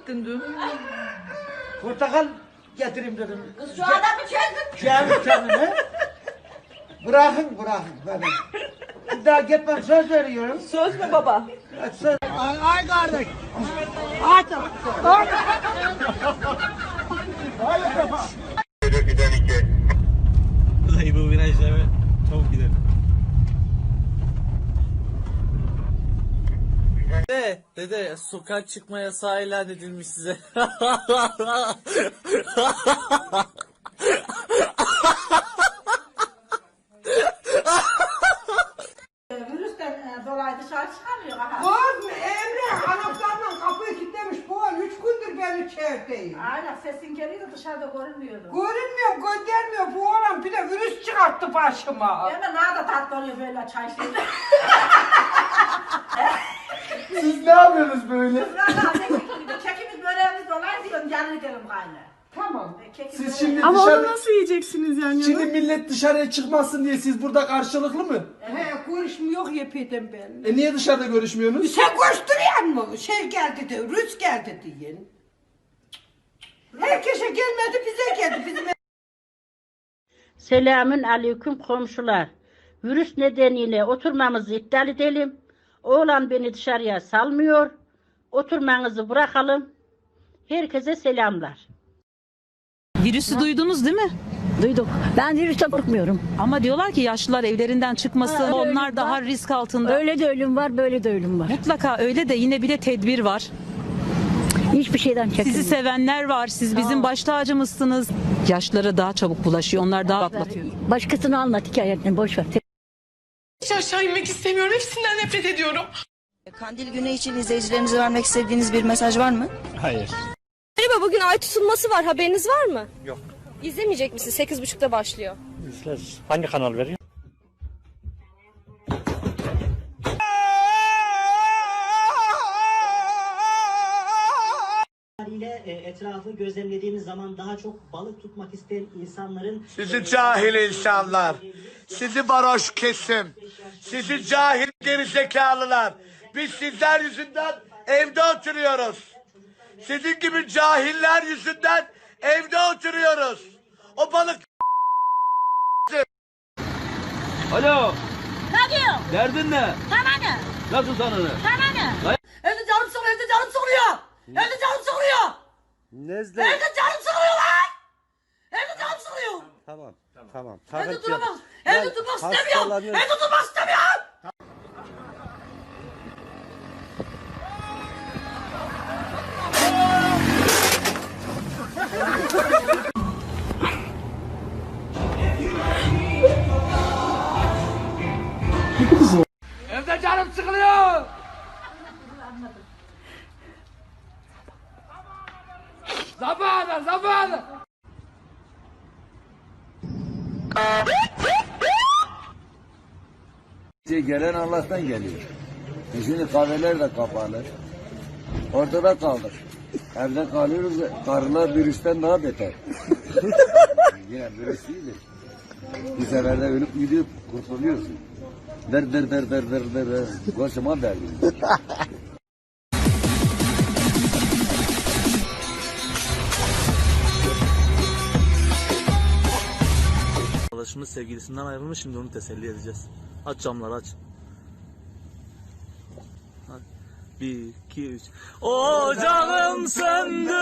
gittin dün? Portakal getireyim dedim. Kız şu adamı çözdün. Cevap kendine. Bırakın bırakın beni. Bir daha gitmem söz veriyorum. Söz mü baba? Söz. Ay, ay kardeş. Ay Ay. Dayı bu virajlara çabuk gidelim. Dede, sokak çıkma yasağı ilan edilmiş size. Virüsten e, dolayı dışarı çıkamıyor. Aha. Mı Emre anahtarla kapıyı kilitlemiş bu an üç gündür ben içerideyim. Aynen sesin geliyordu dışarıda görünmüyordu. Görünmüyor göndermiyor bu oğlan bir de virüs çıkarttı başıma. Hemen daha da tatlı oluyor böyle çay şimdi. Siz ne yapıyorsunuz böyle? Kekimiz böreğimiz dolayı diyorum yarın gidelim gayrı. Tamam. Kekimiz Siz şimdi Ama dışarı... onu nasıl yiyeceksiniz yan yana? Şimdi millet dışarıya çıkmasın diye siz burada karşılıklı mı? He görüşmüyor yepeden ben. E niye dışarıda görüşmüyorsunuz? Sen koşturuyor mu? Şey geldi de, Rus geldi diyen. Herkese gelmedi bize geldi. Bizim Selamün aleyküm komşular. Virüs nedeniyle oturmamızı iptal edelim. Oğlan beni dışarıya salmıyor. Oturmanızı bırakalım. Herkese selamlar. Virüsü duydunuz değil mi? Duyduk. Ben virüsten korkmuyorum. Ama diyorlar ki yaşlılar evlerinden çıkmasın. Ha, onlar daha var. risk altında. Öyle de ölüm var, böyle de ölüm var. Mutlaka öyle de yine bir de tedbir var. Hiçbir şeyden çekinmiyor. Sizi sevenler var. Siz bizim baş tacımızsınız. Yaşlara daha çabuk bulaşıyor. Onlar daha atlatıyor. Başkasını anlat hikayetini boş ver. Hiç aşağı inmek istemiyorum. Hepsinden nefret ediyorum. Kandil günü için izleyicilerinize vermek istediğiniz bir mesaj var mı? Hayır. Merhaba bugün ay tutulması var haberiniz var mı? Yok. İzlemeyecek misin? 8.30'da başlıyor. Hangi kanal veriyor? Etrafı gözlemlediğimiz zaman daha çok balık tutmak isteyen insanların Sizi cahil insanlar. Sizi varoş kesim. Sizi cahil gerizekalılar. Biz sizler yüzünden evde oturuyoruz. Sizin gibi cahiller yüzünden evde oturuyoruz. O balık Alo. Ne diyor? Derdin ne? Sana ne? Nasıl sanını? Sana ne? Evde canım sıkılıyor, evde canım sıkılıyor. Evde canım sıkılıyor. Nezle. Evde canım sıkılıyor lan. Evde canım sıkılıyor. Tamam. Tamam. Evde duramam. Evde durmak istemiyorum. Evde durmak istemiyorum. Zamanı, zamanı. Gelen Allah'tan geliyor. E şimdi kahveler de kapalı. Ortada kaldık. Evde kalıyoruz. Karılar virüsten daha beter. Yine virüs değildir. Bir seferde ölüp gidip kurtuluyorsun. Der der der der der der der. Kocaman Arkadaşımız sevgilisinden ayrılmış şimdi onu teselli edeceğiz. Aç camları aç. Bir, iki, üç. Ocağım söndü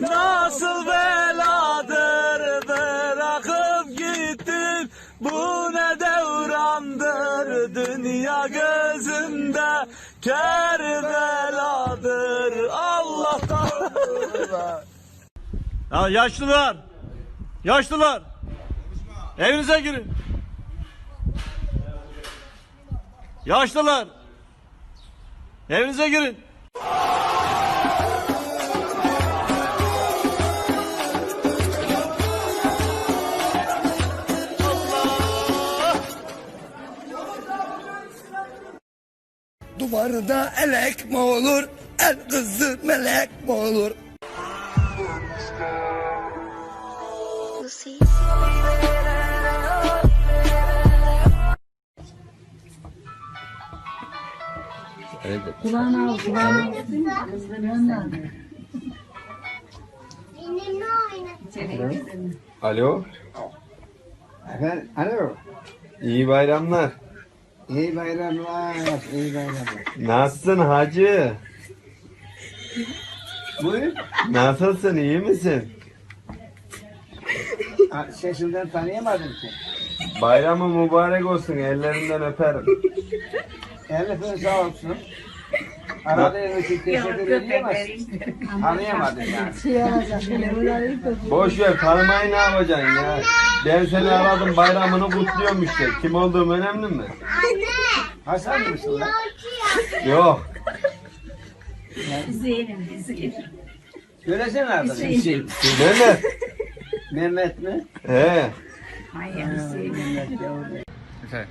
nasıl beladır bırakıp gittin bu ne devrandır dünya gözümde kerbeladır Allah'tan. ya yaşlılar yaşlılar Evinize girin. Yaşlılar. Evinize girin. Duvarda elek mi olur? El kızı melek mi olur? Kulağına al, kulağına al. Alo. Efendim, alo. İyi bayramlar. İyi bayramlar, iyi bayramlar. Nasılsın hacı? Buyur. Nasılsın iyi misin? Sesinden tanıyamadım ki. Bayramı mübarek olsun ellerinden öperim. Elif'in sağ olsun. Aradığın için teşekkür edemez. Anlayamadım yani. Boş ver tanımayı ne yapacaksın ya? Ben seni aradım bayramını kutluyorum işte. Kim olduğum önemli mi? Hasan mısın lan? Yok. Söylesene adını. Mehmet. Mehmet mi? He. Mehmet yavrum. Ulan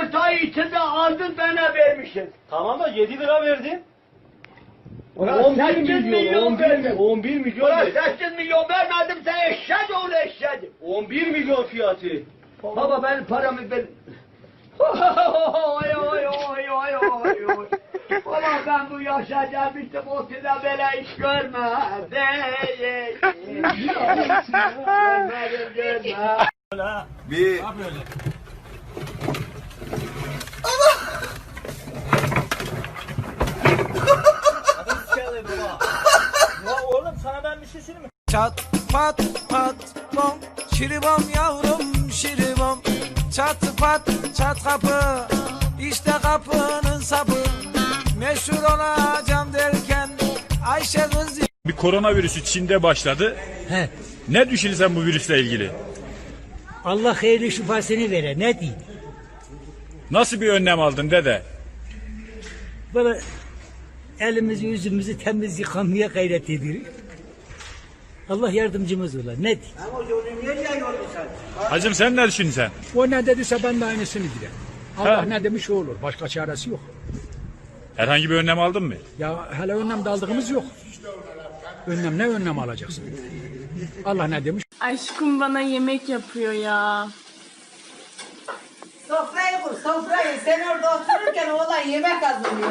yumurtayı içinde aldın bana vermişsin. Tamam da 7 lira verdim. Ulan 8 milyon verdim. 11 milyon. Ulan 8 milyon vermedim sen eşek oğlu eşek. 11 milyon fiyatı. Baba ben paramı ben... Oy oy oy oy oy oy. Ulan ben bu yaşa gelmiştim o size böyle iş görmedim. Görmedim görmedim. Bir Ya oğlum sana ben bir şey söyleyeyim mi? Çat pat pat bom şiribom yavrum şiribom Çat pat çat kapı işte kapının sapı Meşhur olacağım derken Ayşe kız Bir koronavirüsü Çin'de başladı. Ne düşünürsen bu virüsle ilgili? Allah hayırlı şifasını vere ne diyeyim. Nasıl bir önlem aldın dede? Böyle elimizi yüzümüzü temiz yıkamaya gayret ediyoruz. Allah yardımcımız ola ne diyeyim. Hacım sen ne düşünürsen? O ne dediyse ben de aynısını dilerim. Allah Ha. ne demiş o olur. Başka çaresi yok. Herhangi bir önlem aldın mı? Ya hele önlem de aldığımız yok. Önlem ne önlem alacaksın? Allah ne demiş? Aşkım bana yemek yapıyor ya. Sofrayı kur sofrayı. Sen orada otururken oğlan yemek hazırlıyor.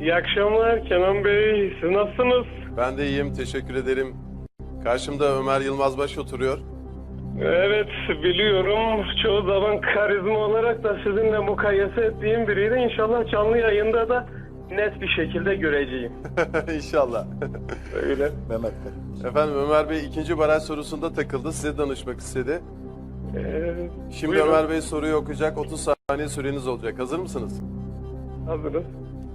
İyi akşamlar Kenan Bey. Siz nasılsınız? Ben de iyiyim teşekkür ederim. Karşımda Ömer Yılmazbaş oturuyor. Evet biliyorum. Çoğu zaman karizma olarak da sizinle mukayese ettiğim biriydi. İnşallah canlı yayında da net bir şekilde göreceğim. İnşallah. Öyle. Mehmet Efendim Ömer Bey ikinci baraj sorusunda takıldı. Size danışmak istedi. Ee, Şimdi buyurun. Ömer Bey soruyu okuyacak. 30 saniye süreniz olacak. Hazır mısınız? Hazırız.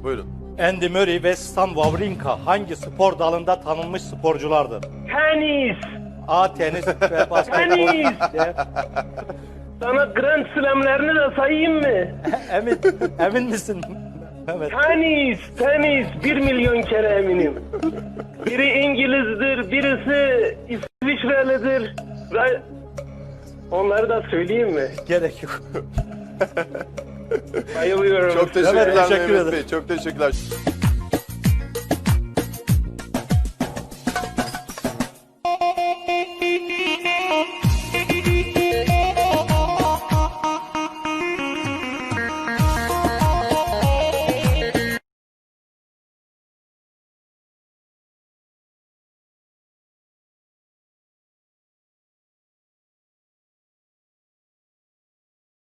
Buyurun. Andy Murray ve Stan Wawrinka hangi spor dalında tanınmış sporculardır? Tenis. A. Tenis ve Tenis. Sana Grand Slam'lerini de sayayım mı? emin, emin misin? Evet. Tenis, tenis. Bir milyon kere eminim. Biri İngilizdir, birisi İsviçrelidir. Ve Onları da söyleyeyim mi? Gerek yok. Bayılıyorum. Çok teşekkürler Mehmet Bey. Çok teşekkürler.